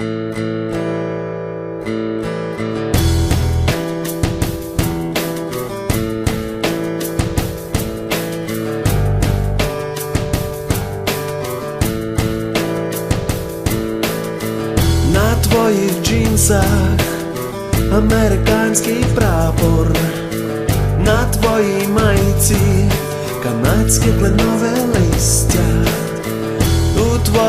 На твоїх джинсах американський прапор, на твоїй майці канадське кленове листя.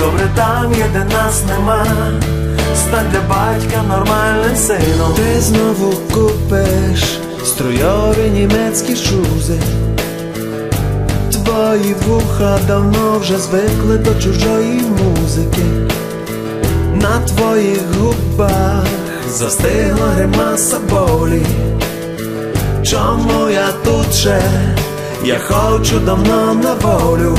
Добре там є, де нас нема. Стань батька нормальним сином. Ти знову купиш струйові німецькі шузи. Твої вуха давно вже звикли до чужої музики. На твоїх губах застигла гримаса болі. Чому я тут ще? Я хочу давно на волю.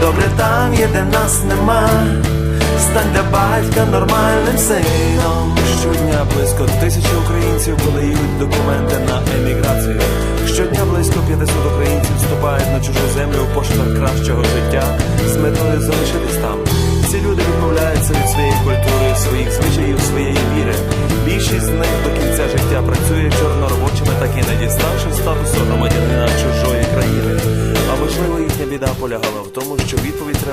Добре там є, де нас нема. Стань для батька нормальним сином. Щодня близько тисячі українців подають документи на еміграцію. Щодня близько 500 українців вступають на чужу землю в пошуках кращого життя з метою залишитись там. Ці люди відмовляються від своєї культури, своїх звичаїв, своєї віри.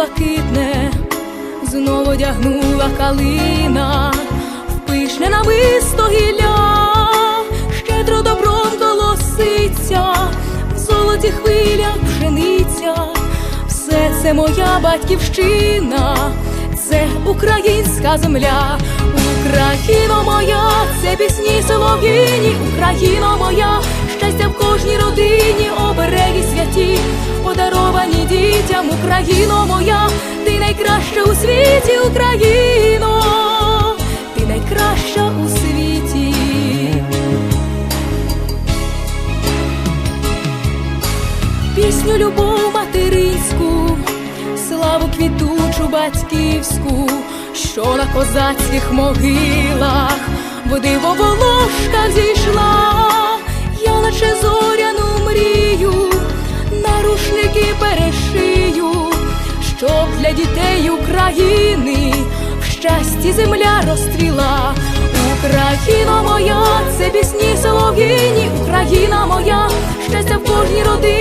Блакитне, знову одягнула калина, в пишне гілля, щедро добром колоситься, в золоті хвилях пшениця, все це моя батьківщина, це українська земля, Україно моя, це пісні солов'їні, Україно моя, щастя в кожній родині, обереги святі, подаровані дітям, Україно моя, ти найкраща у світі, Україно, ти найкраща у світі. Пісню любов материнську, славу квітучу батьківську, що на козацьких могилах води волошка зійшла, наче зоряну мрію, нарушники перешию, щоб для дітей України в щасті земля розстріла. Україна моя, це пісні солов'їні, Україна моя, щастя в кожній родині,